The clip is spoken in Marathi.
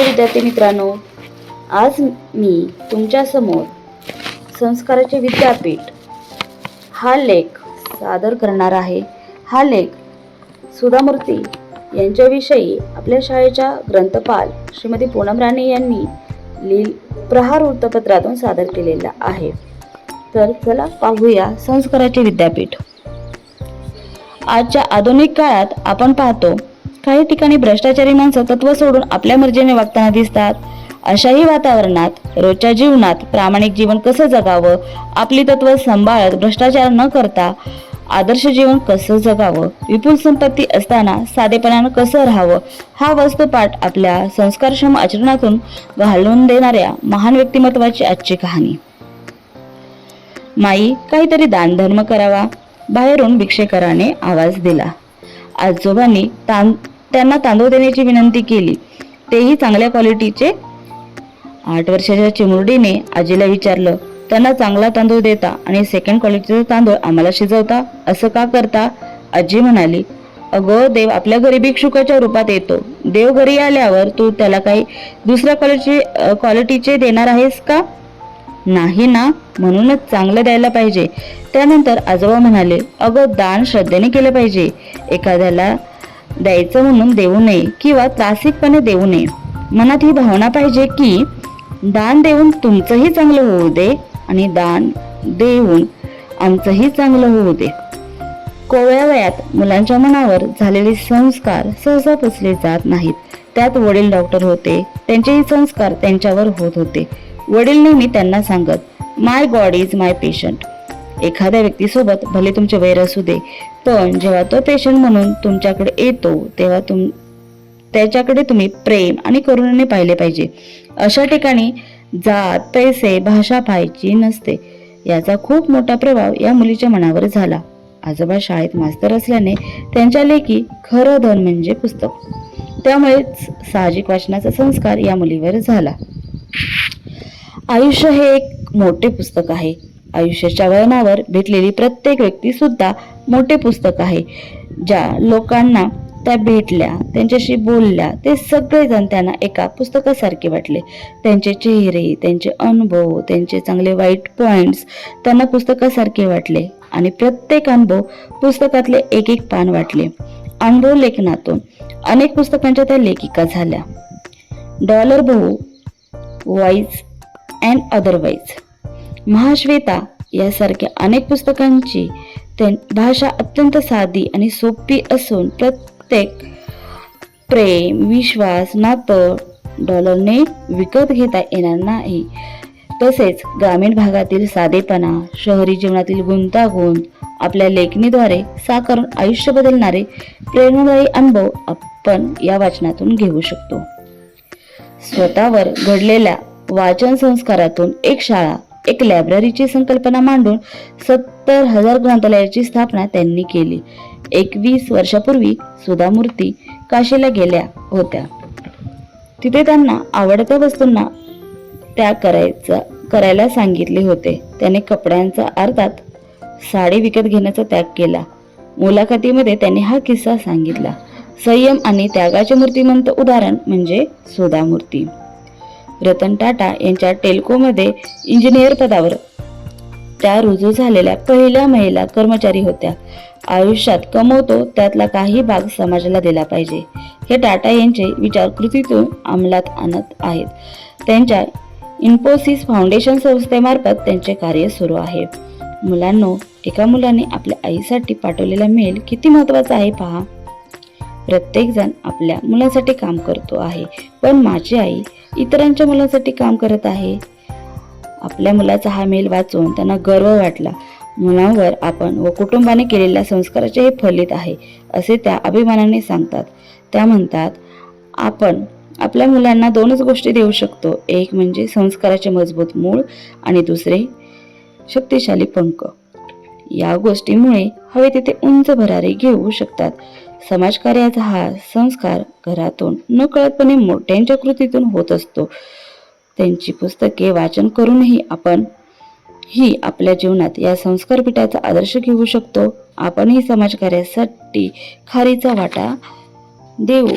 नमस्कार विद्यार्थी मित्रांनो. आज मी तुमच्यासमोर संस्काराचे विद्यापीठ हा लेख सादर करणार आहे. हा लेख सुधामूर्ती यांच्याविषयी आपल्या शाळेच्या ग्रंथपाल श्रीमती पूनम राणे यांनी लिल प्रहार वृत्तपत्रातून सादर केलेला आहे. तर चला पाहूया संस्काराचे विद्यापीठ. आजच्या आधुनिक काळात आपण पाहतो काही ठिकाणी भ्रष्टाचारी माणसं तत्व सोडून आपल्या मर्जीने वागताना दिसतात. अशाही वातावरणात रोजच्या जीवनात प्रामाणिक जीवन कसं जगावं? आपली तत्व सांभाळत भ्रष्टाचार न करता आदर्श जीवन कसं जगावं? विपुल संपत्ती असताना साधेपणानं कसं राहावं? हा वस्तुपाठ आपल्या संस्कारक्षम आचरणातून घालून देणाऱ्या महान व्यक्तिमत्वाची आजची कहाणी. माई काहीतरी दानधर्म करावा. बाहेरून भिक्षेकराने आवाज दिला. आजोबांनी तां त्यांना तांदूळ देण्याची विनंती केली. तेही चांगल्या क्वालिटीचे आठ वर्षाच्या चिमुरडीने आजीला विचारलं त्यांना चांगला तांदूळ देता आणि सेकंड क्वालिटीचा तांदूळ आम्हाला शिजवता? असं का करता? आजी म्हणाली अगं देव आपल्या घरी भिक्षुकाच्या रूपात येतो. देव घरी आल्यावर तू त्याला काही दुसऱ्या क्वालिटी क्वालिटीचे देणार आहेस का? नाही ना. म्हणूनच चांगलं द्यायला पाहिजे. त्यानंतर आजोबा म्हणाले अगं दान श्रद्धेने केलं पाहिजे. एखाद्याला द्यायचं म्हणून देऊ नये किंवा त्रासिकपणे देऊ नये. मनात ही भावना पाहिजे की दान देऊन तुमचंही चांगलं होऊ दे आणि दान देऊन आमचंही चांगलं होऊ दे. कोवळ्या वयात मुलांच्या मनावर झालेले संस्कार सहसा पुसले जात नाहीत. त्यात वडील डॉक्टर होते. त्यांचेही संस्कार त्यांच्यावर होत होते. वडील नेहमी त्यांना सांगत my god is my patient एखाद्या व्यक्तीसोबत भले तुमचे वैर असू दे पण जेव्हा तो पेशंट म्हणून तुमच्याकडे येतो तेव्हा तुम त्याच्याकडे तुम्ही प्रेम आणि करुणाने पाहिले पाहिजे. अशा ठिकाणी जात पैसे भाषा पाहायची नसते. याचा खूप मोठा प्रभाव या मुलीच्या मनावर झाला. आजोबा शाळेत मास्तर असल्याने त्यांच्या लेखी खरं धन म्हणजे पुस्तक. त्यामुळेच साहजिक वाचनाचा संस्कार या मुलीवर झाला. आयुष्य हे एक मोठे पुस्तक आहे. आयुष्याच्या वळणावर भेटलेली प्रत्येक व्यक्ती सुद्धा मोठे पुस्तक आहे. ज्या लोकांना त्या भेटल्या त्यांच्याशी बोलल्या ते सगळेजण त्यांना एका पुस्तकासारखे वाटले. त्यांचे चेहरे त्यांचे अनुभव त्यांचे चांगले वाईट पॉइंट्स त्यांना पुस्तकासारखे वाटले आणि प्रत्येक अनुभव पुस्तकातले एक एक पान वाटले. अनुभव लेखनातून अनेक पुस्तकांच्या त्या लेखिका झाल्या. डॉलर भाऊ वाईज अँड अदरवाईज महाश्वेता यासारख्या अनेक पुस्तकांची त्यां भाषा अत्यंत साधी आणि सोपी असून प्रत्येक प्रेम विश्वास नातं डॉलरने विकत घेता येणार नाही. तसेच ग्रामीण भागातील साधेपणा शहरी जीवनातील गुंतागुंत आपल्या लेखणीद्वारे साकारून आयुष्य बदलणारे प्रेरणादायी अनुभव आपण या वाचनातून घेऊ शकतो. स्वतःवर घडलेल्या वाचन संस्कारातून एक शाळा एक लायब्ररीची संकल्पना मांडून सत्तर हजार ग्रंथालयाची स्थापना त्यांनी केली. एकवीस वर्षापूर्वी सुधामूर्ती काशीला गेल्या होत्या. तिथे त्यांना आवडत्या वस्तूंना त्याग करायचा करायला सांगितले होते. त्याने कपड्यांचा अर्थात साडी विकत घेण्याचा त्याग केला. मुलाखतीमध्ये त्यांनी हा किस्सा सांगितला. संयम आणि त्यागाचे मूर्तिमंत उदाहरण म्हणजे सुधामूर्ती. रतन टाटा यांच्या टेल्कोमध्ये इंजिनियर पदावर. त्या रुजू झालेल्या पहिल्या महिला कर्मचारी होत्या. आयुष्यात कमवतो त्यातला काही भाग समाजाला दिला पाहिजे. हे टाटा यांचे विचार कृतीतून अंमलात आणत आहेत. त्यांच्या इन्फोसिस फाउंडेशन संस्थेमार्फत त्यांचे कार्य सुरू आहे. मुलांनो एका मुलाने आपल्या आईसाठी पाठवलेला मेल किती महत्त्वाचा आहे पहा. प्रत्येकजण आपल्या मुलासाठी काम करतो आहे. पण माझी आई इतरांच्या मुलांसाठी काम करत आहे. आपल्या मुलाचा हा मेल वाचून त्यांना गर्व वाटला. मुलांवर आपण व कुटुंबाने केलेल्या संस्काराचे हे फलित आहे असे त्या अभिमानाने सांगतात. त्या म्हणतात आपण आपल्या मुलांना दोनच गोष्टी देऊ शकतो. एक म्हणजे संस्काराचे मजबूत मूळ आणि दुसरे शक्तिशाली पंख. या गोष्टीमुळे हवे तिथे उंच भरारी घेऊ शकतात. समाजकार्याचा हा संस्कार घरातून नकळतपणे मोठ्यांच्या कृतीतून होत असतो. त्यांची पुस्तके वाचन करूनही आपण ही आपल्या जीवनात या संस्कार पीठाचा आदर्श घेऊ शकतो. आपणही समाजकार्यासाठी खारीचा वाटा देऊ.